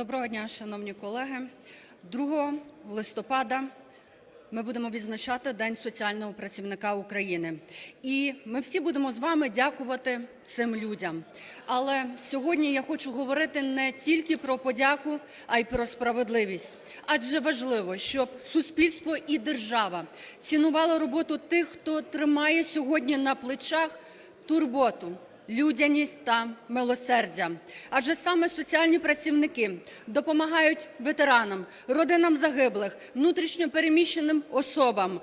Доброго дня, шановні колеги. 2 листопада ми будемо відзначати День соціального працівника України. І ми всі будемо з вами дякувати цим людям. Але сьогодні я хочу говорити не тільки про подяку, а й про справедливість. Адже важливо, щоб суспільство і держава цінували роботу тих, хто тримає сьогодні на плечах турботу, людяність та милосердя. Адже саме соціальні працівники допомагають ветеранам, родинам загиблих, внутрішньо переміщеним особам,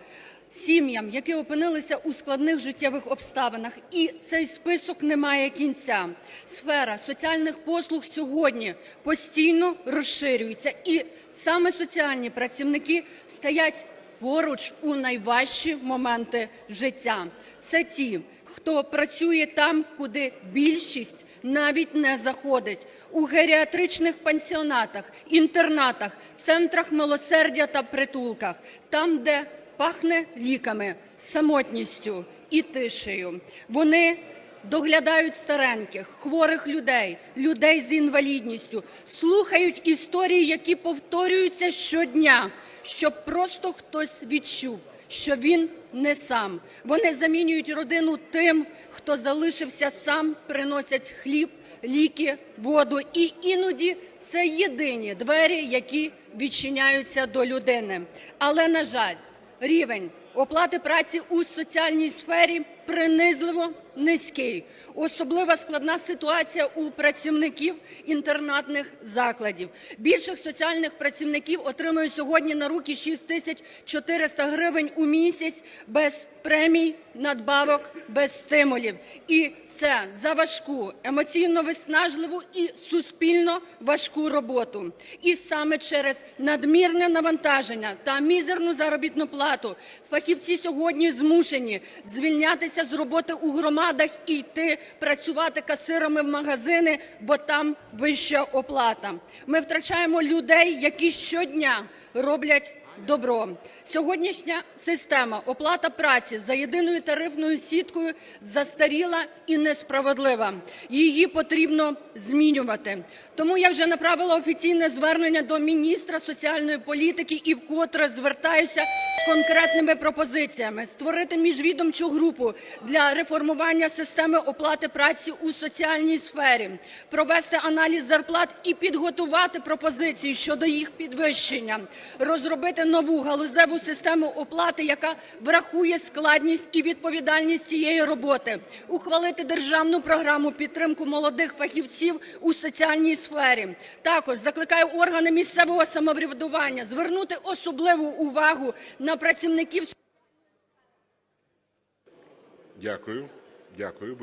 сім'ям, які опинилися у складних життєвих обставинах. І цей список не має кінця. Сфера соціальних послуг сьогодні постійно розширюється, і саме соціальні працівники стоять поруч у найважчі моменти життя. Це ті, хто працює там, куди більшість навіть не заходить. У геріатричних пансіонатах, інтернатах, центрах милосердя та притулках, там, де пахне ліками, самотністю і тишею. Вони доглядають стареньких, хворих людей, людей з інвалідністю, слухають історії, які повторюються щодня, щоб просто хтось відчув, що він не сам. Вони замінюють родину тим, хто залишився сам, приносять хліб, ліки, воду. І іноді це єдині двері, які відчиняються до людини. Але, на жаль, рівень оплати праці у соціальній сфері принизливо низький. Особливо складна ситуація у працівників інтернатних закладів. Більших соціальних працівників отримують сьогодні на руки 6 тисяч 400 гривень у місяць без премій, надбавок, без стимулів. І це за важку, емоційно виснажливу і суспільно важку роботу. І саме через надмірне навантаження та мізерну заробітну плату фахівці сьогодні змушені звільнятися з роботи у громадах і йти працювати касирами в магазини, бо там вища оплата. Ми втрачаємо людей, які щодня роблять добро. Сьогоднішня система оплата праці за єдиною тарифною сіткою застаріла і несправедлива. Її потрібно змінювати. Тому я вже направила офіційне звернення до міністра соціальної політики і вкотре звертаюся з конкретними пропозиціями: створити міжвідомчу групу для реформування системи оплати праці у соціальній сфері, провести аналіз зарплат і підготувати пропозиції щодо їх підвищення, розробити нову галузеву систему оплати, яка врахує складність і відповідальність цієї роботи, ухвалити державну програму підтримку молодих фахівців у соціальній сфері. Також закликаю органи місцевого самоврядування звернути особливу увагу на працівників Дякую. Дякую.